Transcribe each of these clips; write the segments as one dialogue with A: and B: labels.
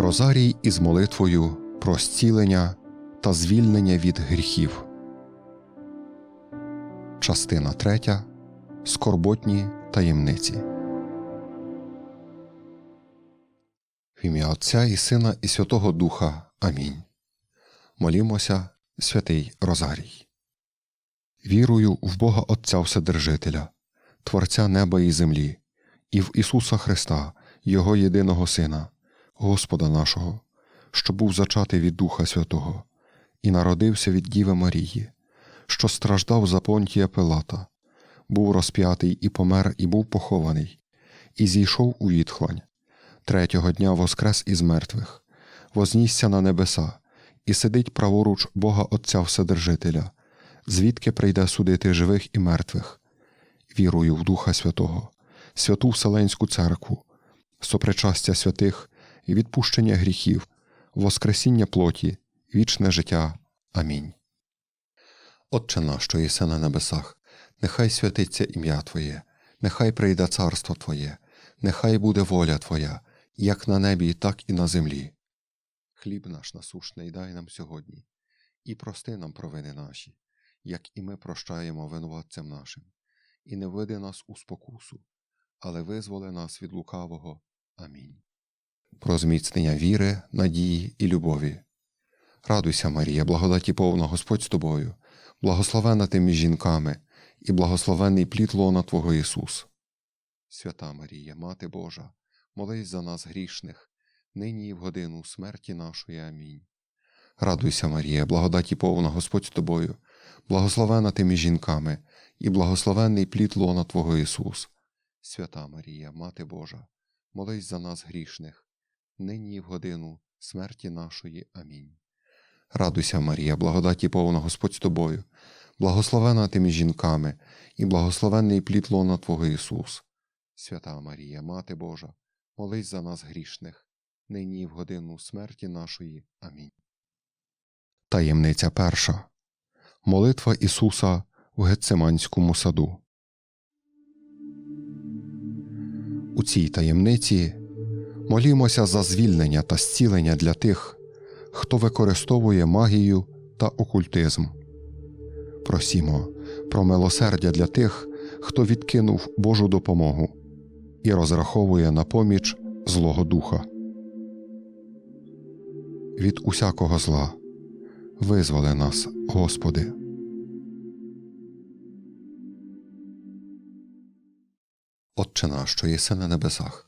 A: Розарій із молитвою про зцілення та звільнення від гріхів. Частина третя. Скорботні таємниці. В ім'я Отця і Сина і Святого Духа. Амінь. Молімося, святий Розарій. Вірую в Бога Отця Вседержителя, Творця неба і землі, і в Ісуса Христа, Його єдиного Сина, Господа нашого, що був зачатий від Духа Святого, і народився від Діви Марії, що страждав за понтія Пилата, був розп'ятий і помер, і був похований, і зійшов у відхлань. Третього дня воскрес із мертвих, вознісся на небеса, і сидить праворуч Бога Отця Вседержителя, звідки прийде судити живих і мертвих. Вірую в Духа Святого, святу Вселенську церкву, сопричастя святих і відпущення гріхів, воскресіння плоті, вічне життя. Амінь. Отче наш, що єси на небесах, нехай святиться ім'я Твоє, нехай прийде царство Твоє, нехай буде воля Твоя, як на небі, так і на землі. Хліб наш насушний дай нам сьогодні, і прости нам провини наші, як і ми прощаємо винуватцям нашим, і не введи нас у спокусу, але визволи нас від лукавого. Амінь. Про зміцнення віри, надії і любові. Радуйся, Марія, благодаті повна Господь з тобою, благословена ти між жінками, і благословений плід лона Твого Ісус. Свята Марія, Мати Божа, молись за нас грішних, нині і в годину смерті нашої. Амінь. Радуйся, Марія, благодаті повна Господь з тобою, благословена ти між жінками, і благословений плід лона Твого Ісус. Свята Марія, Мати Божа, молись за нас грішних, нині і в годину смерті нашої. Амінь. Радуйся, Марія, благодаті повна Господь з тобою, благословена ти між жінками, і благословенний плід лона Твого Ісус. Свята Марія, Мати Божа, молись за нас грішних, нині і в годину смерті нашої. Амінь. Таємниця перша. Молитва Ісуса в Гецеманському саду. У цій таємниці молімося за звільнення та зцілення для тих, хто використовує магію та окультизм. Просімо про милосердя для тих, хто відкинув Божу допомогу і розраховує на поміч Злого Духа. Від усякого зла визволи нас, Господи. Отче наш, що єси на небесах,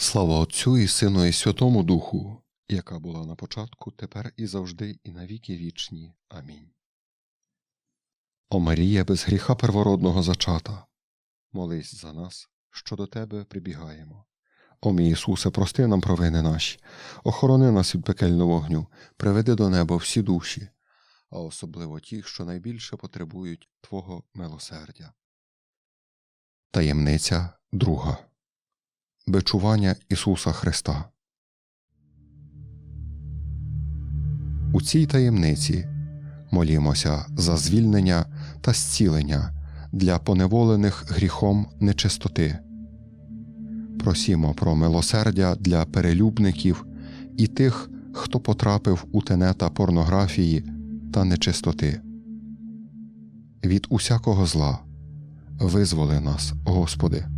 A: Слава Отцю і Сину і Святому Духу, яка була на початку, тепер і завжди, і навіки вічні. Амінь. О Марія, без гріха первородного зачата, молись за нас, що до Тебе прибігаємо. О мій Ісусе, прости нам провини наші, охорони нас від пекельного вогню, приведи до неба всі душі, а особливо ті, що найбільше потребують Твого милосердя. Таємниця друга Бичування Ісуса Христа. У цій таємниці молімося за звільнення та зцілення для поневолених гріхом нечистоти. Просімо про милосердя для перелюбників і тих, хто потрапив у тенета порнографії та нечистоти. Від усякого зла визволи нас, Господи.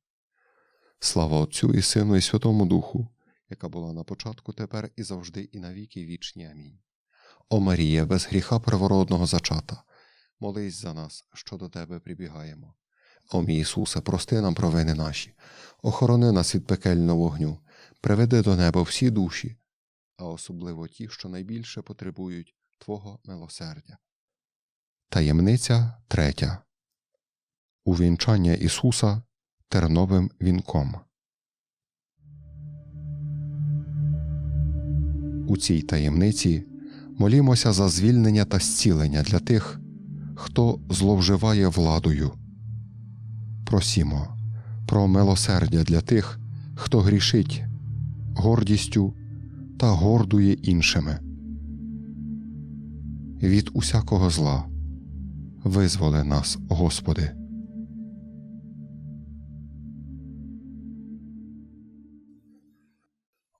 A: Слава Отцю і Сину, і Святому Духу, яка була на початку, тепер і завжди, і навіки вічні. Амінь. О Марія, без гріха первородного зачата, молись за нас, що до Тебе прибігаємо. О мій Ісусе, прости нам провини наші, охорони нас від пекельного вогню, приведи до неба всі душі, а особливо ті, що найбільше потребують Твого милосердя. Таємниця третя. Увінчання Ісуса терновим вінком. У цій таємниці молімося за звільнення та зцілення для тих, хто зловживає владою. Просімо про милосердя для тих, хто грішить гордістю та гордує іншими. Від усякого зла визволи нас, Господи.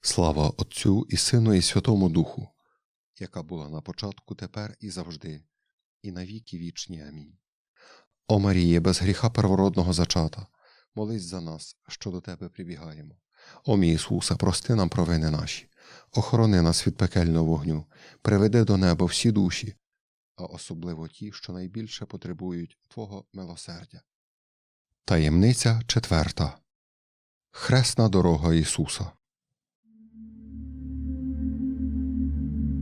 A: Слава Отцю і Сину, і Святому Духу, яка була на початку, тепер і завжди, і навіки вічні. Амінь. О Маріє, без гріха первородного зачата, молись за нас, що до Тебе прибігаємо. О мій Ісусе, прости нам провини наші, охорони нас від пекельного вогню, приведи до неба всі душі, а особливо ті, що найбільше потребують Твого милосердя. Таємниця четверта Хресна дорога Ісуса.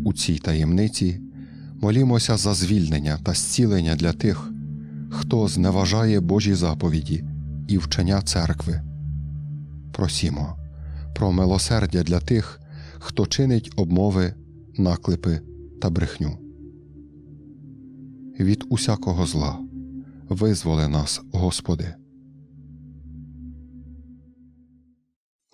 A: У цій таємниці молімося за звільнення та зцілення для тих, хто зневажає Божі заповіді і вчення церкви. Просімо про милосердя для тих, хто чинить обмови, наклепи та брехню. Від усякого зла визволи нас, Господи.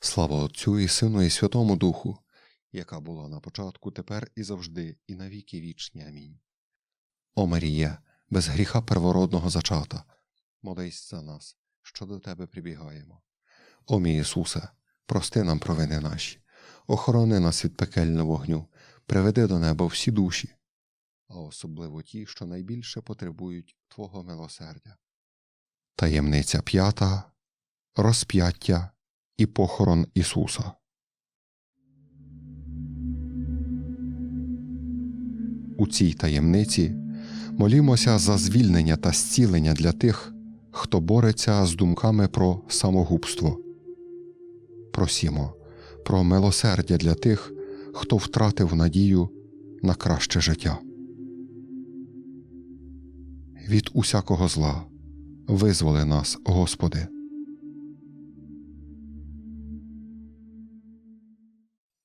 A: Слава Отцю і Сину, і Святому Духу, яка була на початку, тепер і завжди, і навіки вічні. Амінь. О Марія, без гріха первородного зачата, молись за нас, що до Тебе прибігаємо. О мій Ісусе, прости нам провини наші, охорони нас від пекельного вогню, приведи до неба всі душі, а особливо ті, що найбільше потребують Твого милосердя. Таємниця п'ята розп'яття і похорон Ісуса. У цій таємниці молімося за звільнення та зцілення для тих, хто бореться з думками про самогубство. Просімо про милосердя для тих, хто втратив надію на краще життя. Від усякого зла визволи нас, Господи.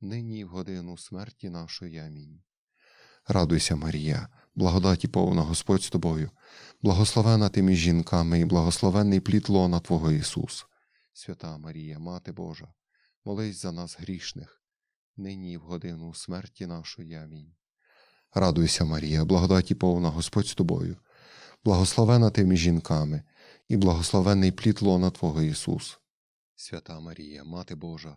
A: нині в годину смерті нашої. Амінь. Радуйся, Марія, благодаті повна Господь з тобою, благословена ти між жінками, і благословений плід лона Твого Ісус. Свята Марія, Мати Божа, молись за нас грішних, нині в годину смерті нашої. Амінь. Радуйся, Марія, благодаті повна Господь з тобою, благословена ти між жінками, і благословений плід лона Твого Ісус. Свята Марія, Мати Божа,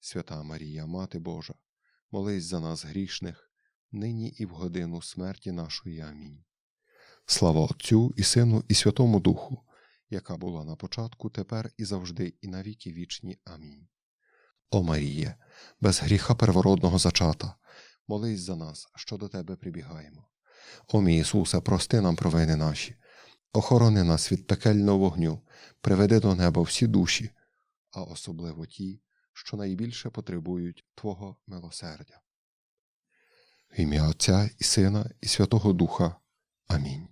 A: Свята Марія, Мати Божа, молись за нас грішних, нині і в годину смерті нашої. Амінь. Слава Отцю і Сину, і Святому Духу, яка була на початку, тепер і завжди, і навіки вічні. Амінь. О Маріє, без гріха первородного зачата, молись за нас, що до Тебе прибігаємо. О мій Ісусе, прости нам провини наші, охорони нас від пекельного вогню, приведи до неба всі душі, а особливо ті, що найбільше потребують Твого милосердя. В ім'я Отця і Сина, і Святого Духа. Амінь.